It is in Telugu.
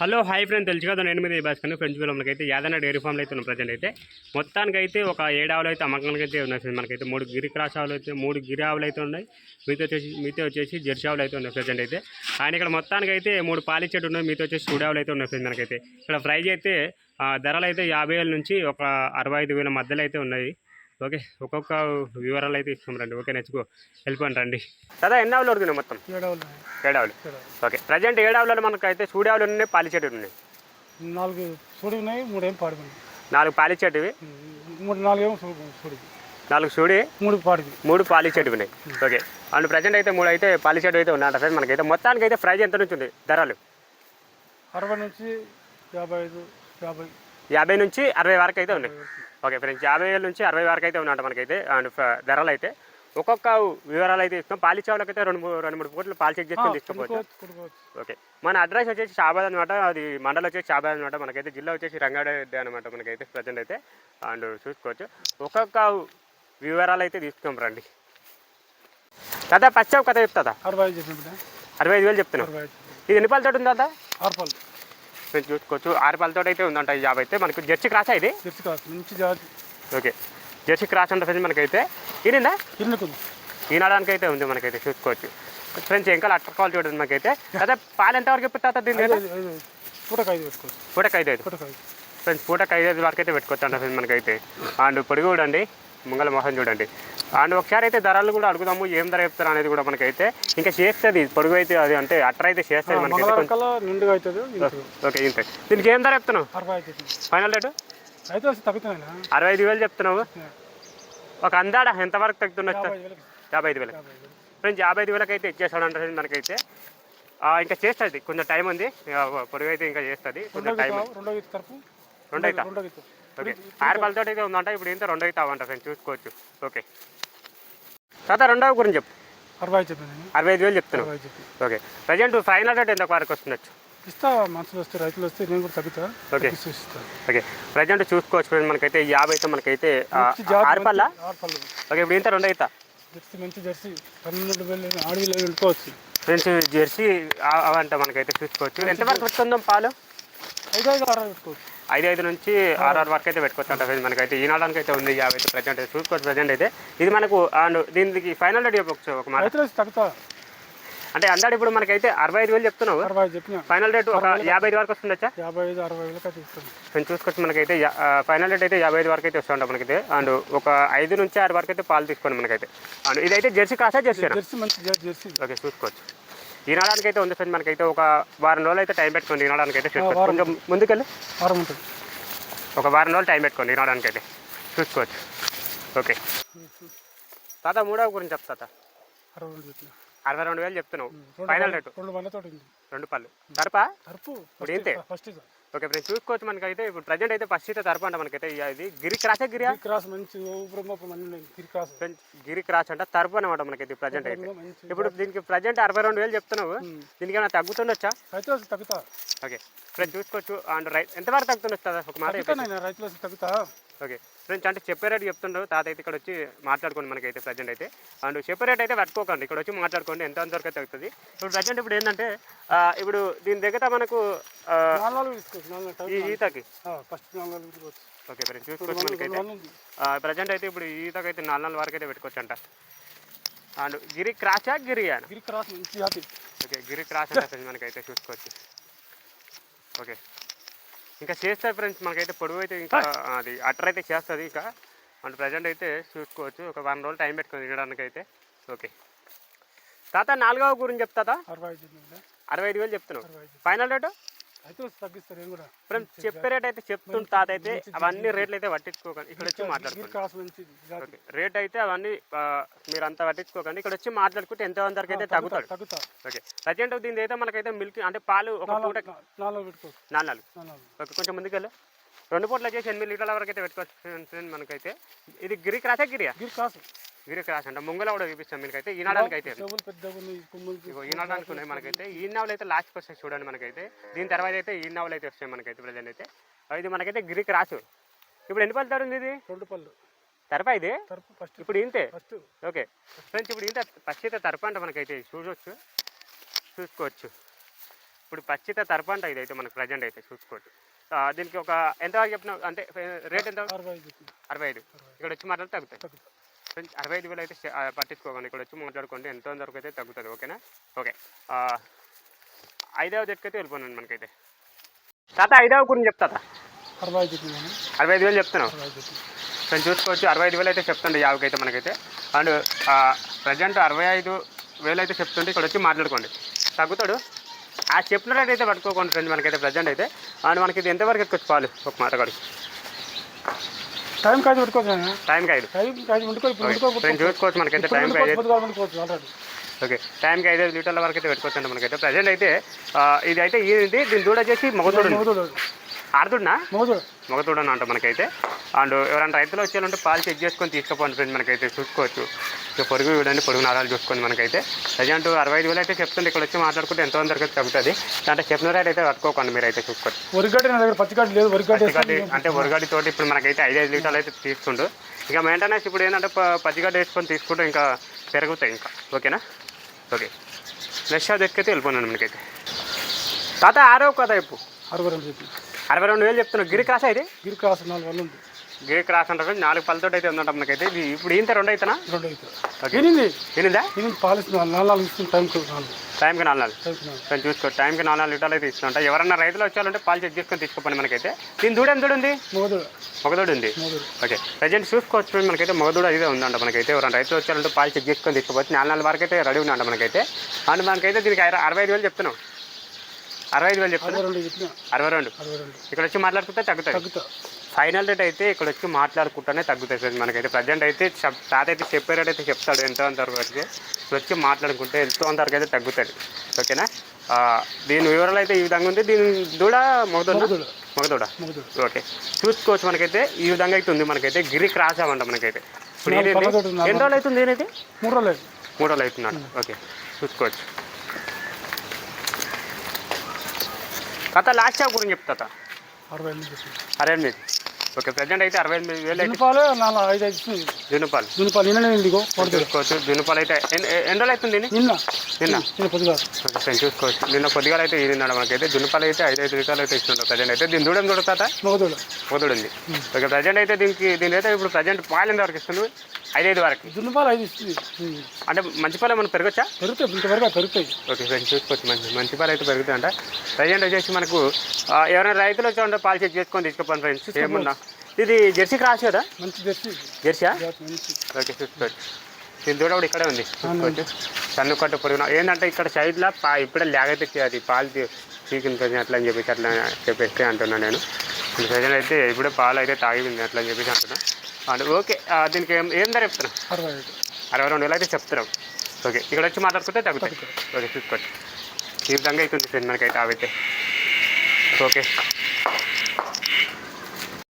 హలో హాయ్ ఫ్రెండ్ తెలుసు కదా ఎనిమిది మీద ఫ్రెండ్స్ మనకి అయితే యాదన్న డైరీ ఫామ్లో అయితే ఉన్న ప్రజెంట్ అయితే. మొత్తానికి అయితే ఒక ఏడావులు అయితే అమ్మకానికి అయితే ఉన్నాయి మనకైతే. మూడు గిరి క్రాస్ ఆవులు అయితే మూడు గిరి ఆవులు అయితే ఉన్నాయి. మీతో వచ్చేసి మీతో వచ్చేసి జెర్సీ ఆవులు అయితే ఉన్నాయి ప్రజెంట్ అయితే. ఆయన ఇక్కడ మొత్తానికి అయితే మూడు పాలి చెట్టు ఉన్నాయి మీతో వచ్చేసి చూడే అయితే ఉన్నాయి ఫ్రెండ్ మనకైతే. ఇక్కడ ప్రైజ్ అయితే ధరలు అయితే యాభై వేల నుంచి ఒక అరవై ఐదు వేల మధ్యలో అయితే ఉన్నాయి. ఓకే ఒక్కొక్క వివరాలు అయితే ఇస్తాం రండి. ఓకే నెచ్చుకో వెళ్ళిపోండి రండి. కదా ఎన్ని ఆవులు అడుగున్నాయి మొత్తం? ఏడవలు. ఏడావులు. ఓకే ప్రజెంట్ ఏడావులలో మనకైతే చూడేవులు ఉన్నాయి? పాలిచ్చేటు ఉన్నాయి? నాలుగు సుడి ఉన్నాయి మూడేం పాడుకున్నాయి. నాలుగు పాలిచ్చేటివి మూడు నాలుగేమో సుడి. నాలుగు చూడి మూడు పాడికి మూడు పాలిచ్చేటివి ఉన్నాయి. ఓకే అండ్ ప్రజెంట్ అయితే మూడు అయితే పాలిచ్చేటివి అయితే ఉన్నాయంట ఫ్రెండ్ మనకైతే మొత్తానికి అయితే ప్రైజ్ ఎంత నుంచి ఉంది? ధరలు? అరవై నుంచి యాభై ఐదు యాభై యాభై నుంచి అరవై వరకు అయితే ఉన్నాయి. ఓకే ఫ్రెండ్స్ యాభై వేల నుంచి అరవై వరకు అయితే ఉన్నాయంట మనకైతే. అండ్ ధరలు అయితే ఒక్కొక్క వివరాలు అయితే ఇస్తాం. పాలిచ్చేవాళ్ళకి అయితే రెండు మూడు రెండు మూడు పూటలు పాలు చెక్ చేసుకొని తీసుకోవచ్చు ఓకే. మన అడ్రస్ వచ్చేసి షాబాద్ అనమాట అది మండలం వచ్చేసి షాబాద్ అనమాట మనకైతే జిల్లా వచ్చేసి రంగారెడ్డి అనమాట మనకైతే ప్రజెంట్ అయితే. అండ్ చూసుకోవచ్చు. ఒక్కొక్క వివరాలు అయితే తీసుకున్నాం రండి. కదా పచ్చావు కథ చెప్తా అరవై ఐదు అరవై ఐదు వేలు ఐదు. ఇది ఎన్ని పాలతో ఉంది కదా ఆరు మీరు చూసుకోవచ్చు. ఆరు పాలతో అయితే ఉందంట ఈ జాబ్ అయితే. మనకు జెర్సీ క్రాస్ ఇది? కాదు మంచి జాతి ఓకే. జెర్సీ క్రాస్ అంటే ఫ్రెండ్స్ మనకైతే. ఈనిందా ఇన్నుకుంది ఈనాడానికి అయితే ఉంది మనకైతే చూసుకోవచ్చు. ఫ్రెండ్స్ ఇంకా అట్ట కాల్ చూడండి మనకైతే. అదే పాలు ఎంతవరకు చెప్తా దీని పూటకు ఐదు పెట్టుకోవచ్చు. పూటకు ఐదు. ఫ్రెండ్స్ పూటకు ఐదు ఐదు వరకు అయితే పెట్టుకోవచ్చు అంట ఫ్రెండ్స్ మనకైతే. అండ్ పొడిగి చూడండి ముంగల మొహం చూడండి. అండ్ ఒకసారి అయితే ధరలు కూడా అడుగుదాము ఏం ధర చెప్తారు అనేది కూడా మనకైతే. ఇంకా చేస్తుంది పొడుగు అయితే అది అంటే అట్ర అయితే చేస్తుంది ఇంటికి. ఓకే ఇంత దీనికి ఏం ధర చెప్తున్నావు? Final rate? అరవై ఐదు వేలు చెప్తున్నావు? ఒక అందాడ? ఎంతవరకు తగ్గుతున్నట్టు? యాభై ఐదు వేలకి. ఫ్రెండ్స్ యాభై ఐదు వేలకు అయితే ఇచ్చేస్తాడు అంటే మనకైతే. ఇంకా చేస్తుంది కొంచెం టైం ఉంది. పొడుగు అయితే ఇంకా చేస్తుంది కొంచెం టైం రెండో అవుతా ఓకే. ఆరు పళ్ళతో అయితే ఉందంట ఇప్పుడు ఇంత రెండు అయితే అవ్వంట ఫ్రెండ్స్ చూసుకోవచ్చు. ఓకే. తర్వాత రెండవ గురించి చెప్పు. అరవై ఐదు చెప్పింది. అరవై ఐదు వేలు చెప్తున్నావు. అరవై ఐదు చెప్పింది ఓకే. ప్రజెంట్ ఫైనల్ రేట్ ఎంత వరకు వస్తుండొచ్చు? ఇస్తా మనుషులు వస్తే రైతులు వస్తే నేను కూడా తగ్గుతా. ఓకే. ఓకే. ప్రజెంట్ చూసుకోవచ్చు మనకైతే యాభై అయితే మనకైతే ఆరు పళ్ళ ఆరు ఓకే ఇప్పుడు ఇంత రెండు అవుతా? జెర్సీ మంచి జెర్సీ పన్నెండు వేలు ఆడవిలో వెళ్ళిపోవచ్చు. ఫ్రెండ్స్ జెర్సీ అవంట మనకైతే చూసుకోవచ్చు. ఎంతవరకు వస్తుందో పాలు? ఐదు ఐదు పెట్టుకోవచ్చు. ఐదు ఐదు నుంచి ఆరు ఆరు వరకు అయితే పెట్టుకోవచ్చు అంట ఫ్రెండ్స్ మనకైతే. ఈనాడానికి అయితే ఉంది యాభై అయితే ప్రజెంట్ అయితే చూసుకోవచ్చు ప్రజెంట్ అయితే. ఇది మనకు అండ్ దీనికి ఫైనల్ రేట్ చెప్పవచ్చు ఒక మాట. అంటే అందాడు ఇప్పుడు మనకైతే అరవై ఐదు వేలు చెప్తున్నావు. ఫైనల్ రేట్ ఒక యాభై ఐదు వరకు వస్తుండొచ్చా? యాభై ఐదు అరవై నేను చూసుకోవచ్చు మనకైతే ఫైనల్ రేట్ అయితే యాభై ఐదు వరకు అయితే వస్తుంటాం మనకైతే. అండ్ ఒక ఐదు నుంచి ఆరు వరకు అయితే పాలు తీసుకోండి మనకైతే. అండ్ ఇదైతే జెర్సీ కాసా జెర్సీ జెర్సీ మంచి జెర్సీ. ఓకే చూసుకోవచ్చు. ఈనాడానికి అయితే ఉంది ఫ్రెండ్ మనకైతే ఒక వారం రోజులు అయితే టైం పెట్టుకోండి ఈనాడానికి అయితే చూసుకోవచ్చు. కొంచెం ముందుకెళ్ళి. వారం ఉంటుంది. ఒక వారం రోజులు టైం పెట్టుకోండి ఈనాడానికి అయితే చూసుకోవచ్చు. ఓకే. తాత మూడవ గురించి చెప్తా తాత. అరవై రెండు వేలు చెప్తున్నావు. Final rate. రెండు వందలతో ఉంది. రెండు పళ్ళు. తరపా? తరపు. ఇప్పుడు ఏంటి? ఫస్ట్. ఓకే ఫ్రెండ్స్ చూసుకోవచ్చు మనకైతే. ఇప్పుడు ప్రజెంట్ అయితే ఫస్ట్ అయితే తరపు అంట మనకైతే. ఇది గిరి క్రాసా గిరి క్రాస్ మంచి గిరి క్రాస్ గిరి క్రాస్ అంట తరపు అనమాట మనకైతే ప్రజెంట్ అయితే. ఇప్పుడు దీనికి ప్రజెంట్ అరవై రెండు వేలు చెప్తున్నావు. దీనికి ఏమైనా తగ్గుతుండొచ్చా? తగ్గుతా. ఓకే ఫ్రెండ్స్ చూసుకోవచ్చు. అండ్ రైట్ ఎంతవరకు తగ్గుతుండొచ్చు కదా ఒక మాట రైతులు తగ్గుతా. ఓకే ఫ్రెండ్స్ అంటే చెప్పే రేటు చెప్తుండ్రు తాత అయితే ఇక్కడ వచ్చి మాట్లాడుకోండి మనకైతే ప్రజెంట్ అయితే. అండ్ చెప్పే రేట్ అయితే పట్టుకోకండి. ఇక్కడ వచ్చి మాట్లాడుకోండి. ఎంత వరకు అయితే అవుతుంది ఇప్పుడు ప్రజెంట్ ఇప్పుడు ఏంటంటే ఇప్పుడు దీని దగ్గర మనకు ఈతకి? ఓకే ఫ్రెండ్స్ రెండు చూసుకోవచ్చు మనకైతే. ప్రజెంట్ అయితే ఇప్పుడు ఈతకి అయితే నాలుగు నాలుగు వరకు అయితే పెట్టుకోవచ్చు అంట and Gir క్రాసా Gir Gir cross okay Gir cross అంటే ఫ్రెండ్స్ మనకైతే చూసుకోవచ్చు. ఓకే. ఇంకా చేస్తాయి ఫ్రెండ్స్ మనకైతే పొడవు అయితే ఇంకా అది అట్టర్ అయితే చేస్తుంది ఇంకా. అంటే ప్రజెంట్ అయితే చూసుకోవచ్చు. ఒక వన్ రోజులు టైం పెట్టుకొని తినడానికి అయితే ఓకే. తాత నాలుగవ గురించి చెప్తాతా? అరవై ఐదు ఉంది. అరవై ఐదు వేలు చెప్తున్నావు. ఫైనల్ రేటు ఫ్రెండ్స్ చెప్పే రేట్ అయితే చెప్తుంటే తాత అయితే. అవన్నీ రేట్లు అయితే పట్టించుకోకండి. ఇక్కడ వచ్చి మాట్లాడుకోండి. రేట్ అయితే అవన్నీ మీరు అంతా పట్టించుకోకండి. ఇక్కడ వచ్చి మాట్లాడుకుంటే ఎంత వరకు అయితే తగ్గుతాడు. తగ్గుతా. ఓకే ప్రజెంట్ దీని అయితే మనకైతే మిల్క్ అంటే పాలు ఒక పూట నాలుగు ఓకే కొంచెం ముందుకెళ్ళు రెండు పూటలు వచ్చేసి ఎనిమిది లీటర్ల వరకు అయితే పెట్టుకోవచ్చు. మనకైతే. ఇది గిరి క్రాసా గిరియా గిరి క్రాస్ గిరి క్రాస్ అంటే ముంగల కూడా చూపిస్తాం మీకైతే. ఈనాడానికి అయితే ఈనాడానికి ఉన్నాయి మనకైతే. ఈ నవలు అయితే లాస్ట్కి వస్తాయి చూడండి మనకైతే. దీని తర్వాత అయితే ఈ నవలు అయితే వస్తాయి మనకైతే ప్రజెంట్ అయితే. ఇది మనకైతే గిరి క్రాస్ ఇప్పుడు ఎన్ని పళ్ళు తరుంది ఇది? రెండు పళ్ళు. తరపా ఇది? తరపు ఇప్పుడు ఇంతే? First okay. ఫ్రెండ్స్ ఇప్పుడు ఇంత అయితే తరప అంట మనకైతే చూడవచ్చు చూసుకోవచ్చు. ఇప్పుడు పచ్చిత తరపంట ఇదైతే మనకు ప్రజెంట్ అయితే. చూసుకోవచ్చు. దీనికి ఒక ఎంత వరకు చెప్పిన అంటే రేట్ ఎంత? అరవై ఐదు ఇక్కడ వచ్చి మాట్లాడితే తగ్గుతాయి. ఫ్రెండ్స్ అరవై ఐదు వేలు అయితే పట్టించుకోకండి. ఇక్కడ వచ్చి మాట్లాడుకోండి. ఎంతో వరకు అయితే తగ్గుతుంది. ఓకేనా? ఓకే. ఐదవ జట్టుకైతే వెళ్ళిపోయినాను మనకైతే. తాత ఐదవ గురించి చెప్తా. అరవై ఐదు చెప్పినాను అరవై ఐదు వేలు చెప్తున్నావు. ఫ్రెండ్స్ చూసుకోవచ్చు. అరవై ఐదు వేలు అయితే చెప్తుండే యావకైతే మనకైతే. అండ్ ప్రజెంట్ అరవై ఐదు వేలు అయితే చెప్తుంటే ఇక్కడ వచ్చి మాట్లాడుకోండి. తగ్గుతాడు. ఆ చెప్పిన రేట్ అయితే పట్టుకోకండి ఫ్రెండ్ మనకైతే ప్రజెంట్ అయితే. అండ్ మనకి ఇది ఎంతవరకు ఎక్కొచ్చు పాలు? ఒక మాటగాడు టైం కాదు పెట్టుకోవచ్చు టైం కాదు. వండుకో ఫ్రెండ్స్ చూసుకోవచ్చు మనకైతే ఇప్పుడు టైంకి వండుకోవచ్చు, ఐదు పొద్దుగాల వండుకోవచ్చు ఆల్రెడీ ఓకే. టైంకి ఐదు లీటర్ల వరకు అయితే పెట్టుకోవచ్చు మనకైతే. ప్రజెంట్ అయితే ఇది అయితే ఇది దీని దూడ వచ్చేసి మగతోడు ఆడుతున్నా మగదుడు మగతోడు. అని అంట మనకైతే. అండ్ ఎవరైనా రైతులు వచ్చేయాలంటే పాలు చెక్ చేసుకొని తీసుకుపోండి ఫ్రెండ్ మనకైతే చూసుకోవచ్చు. ఇక పొరుగు చూడండి పొరుగు నరాలు చూసుకోండి మనకైతే. ప్రజెంట్ అరవై ఐదు వేలు అయితే చెప్తుంది ఇక్కడ వచ్చి మాట్లాడుకుంటే ఎంతో అయితే తగ్గుతుంది. అంటే చెప్పిన రేట్ అయితే పట్టుకోకండి మీరు అయితే చూసుకోవచ్చు వరిగడ్డి నా దగ్గర పచ్చిగడ్డి లేదు వరిగడ్డి అంటే వరిగడ్డి తోటి ఇప్పుడు మనకైతే ఐదు ఐదు లీటర్లు అయితే తీసుకుంటూ ఇంకా మెయింటెనెన్స్ ఇప్పుడు ఏంటంటే పచ్చిగడ్డి వేసుకొని తీసుకుంటే ఇంకా పెరుగుతాయి ఇంకా. ఓకేనా? ఓకే. నెక్స్ట్ షాప్ ఎక్కితే వెళ్ళిపోయినాను మనకైతే తాత ఆరో కదా ఇప్పుడు అరవై రెండు చెప్పి. అరవై రెండు వేలు చెప్తున్నావు. గిరి క్రాస్ అయితే గిరి క్రాస్ నాలుగు ఉంది. గిరి క్రాస్ అంటే నాలుగు పళ్ళతో అయితే ఉందంట మనకైతే. ఇది ఇప్పుడు ఇంత రెండు అవుతానా రెండు ఎనిమిది. ఎనిమిది? పాలిస్ నాలుగు నాలుగు ఇస్తుంది టైంకి నాలుగు. నాలుగు చూసుకో. టైంకి నాలుగు నాలుగు లీటర్లు అయితే ఇస్తుంట ఎవరన్నా రైతులు వచ్చారంటే పాలు చెక్ చేసుకొని తీసుకోండి మనకైతే. దీని దూడ ఎంత దూడ ఉంది. మగదుడు. ఉంది ఓకే. ప్రజెంట్ చూసుకోవచ్చు మనకైతే మొగదూడ ఇదే ఉందంట మనకైతే. ఎవరైనా రైతులు వచ్చారంటే పాలు చెక్ చేసుకొని తీసుకోవచ్చు నాలుగు నాలుగు వరకు అయితే రెడీ ఉందంట మనకైతే. అండ్ మనకైతే దీనికి అర- అరవై ఐదు వేలు చెప్తున్నాం. అరవై ఐదు వేలు చెప్పిన? అరవై రెండు. ఇక్కడ వచ్చి మాట్లాడుకుంటే తగ్గుతాయి తగ్గుతా. ఫైనల్ రేట్ అయితే ఇక్కడ వచ్చి మాట్లాడుకుంటూనే తగ్గుతాయి సార్ మనకైతే. ప్రజెంట్ అయితే తాత అయితే చెప్పే రేట్ అయితే చెప్తాడు ఎంతో అంతవరకు అయితే. వచ్చి మాట్లాడుకుంటే ఎంతో అంతవరకు అయితే తగ్గుతుంది. ఓకేనా? దీని వివరాలు అయితే ఈ విధంగా ఉంది. దీని దూడ మొగదూడ? మగదుడు. ఓకే. చూసుకోవచ్చు మనకైతే. ఈ విధంగా అయితే ఉంది మనకైతే. గిరి క్రాస్ అవ్వంట మనకైతే. ఇప్పుడు ఎన్ని రోజులు అవుతుంది ఏదైతే మూడు రోజులు. మూడు రోజులు అవుతున్నాడు. ఓకే. చూసుకోవచ్చు. కథ లాస్ట్ షాప్ గురించి చెప్తా అరవై ఎనిమిది చెప్పిన అరవై ఎనిమిది. ఓకే ప్రజెంట్ అయితే అరవై ఎనిమిది వేలు అయితే దునిపాలు నాలుగు ఐదు ఐదు ఇస్తుంది. జునుపాలు దునిపాలు నిన్న ఇండిగో పడుతుంది. చూసుకోవచ్చు. జునుపాలు అయితే ఎన్ని రోజులు అవుతుంది? నిన్న. నిన్న. నిన్న పొద్దుగా చూసుకోవచ్చు. నిన్న కొద్దిగా అయితే ఈరినాడు మనకైతే జునుపాలు అయితే ఐదు ఐదు లీటర్లు అయితే ఇస్తుంటారు ప్రజెంట్ అయితే దీని దూడం దొరుకుతా మగదుడు. పొదుడు ఉంది ఓకే ప్రజెంట్ అయితే దీనికి దీని అయితే ఇప్పుడు ప్రజెంట్ పాలు ఎంత వరకు ఇస్తుంది ఐదు ఐదు వరకు. దునిపాలు ఐదు ఇస్తుంది. అంటే మంచి పాలు ఏమైనా పెరగచ్చా? పెరుగుతాయి ఇంతవరకు పెరుగుతాయి. ఓకే ఫ్రెండ్స్ చూసుకోవచ్చు. మంచి మంచి పాలు అయితే పెరుగుతాయంట. ప్రజెంట్ వచ్చేసి మనకు ఎవరైనా రైతులు వచ్చి ఉంటే పాలు చెక్ చేసుకొని తీసుకోపోండి ఫ్రెండ్స్. ఏమున్నా? ఇది జెర్సీ క్రాస్ కదా? మంచి తెచ్చి జెర్సీయా? ఓకే చూసుకోవచ్చు. దీని దూడ కూడా ఇక్కడే ఉంది. చూసుకోవచ్చు. సన్ను కట్టు పొరుగున. ఏంటంటే ఇక్కడ సైడ్లో పా ఇప్పుడే లేగైతే అది. పాలు కొంచెం అట్లా అని చెప్పేసి అట్లా చెప్పేసి అంటున్నాను నేను. ప్రజెంట్ అయితే ఇప్పుడే పాలు అయితే తాగింది అట్లా అని చెప్పేసి అంటున్నా. అండ్ ఓకే దీనికి ఏం ఏం ధర చెప్తున్నా అరవై ఐదు అరవై రెండు వేలు అయితే చెప్తున్నాం. ఓకే ఇక్కడ వచ్చి మాట్లాడుకుంటే తగ్గుతాయి. ఓకే చూసుకోండి ఈ విధంగా అవుతుంది ఫ్రెండ్ మనకైతే అవైతే ఓకే.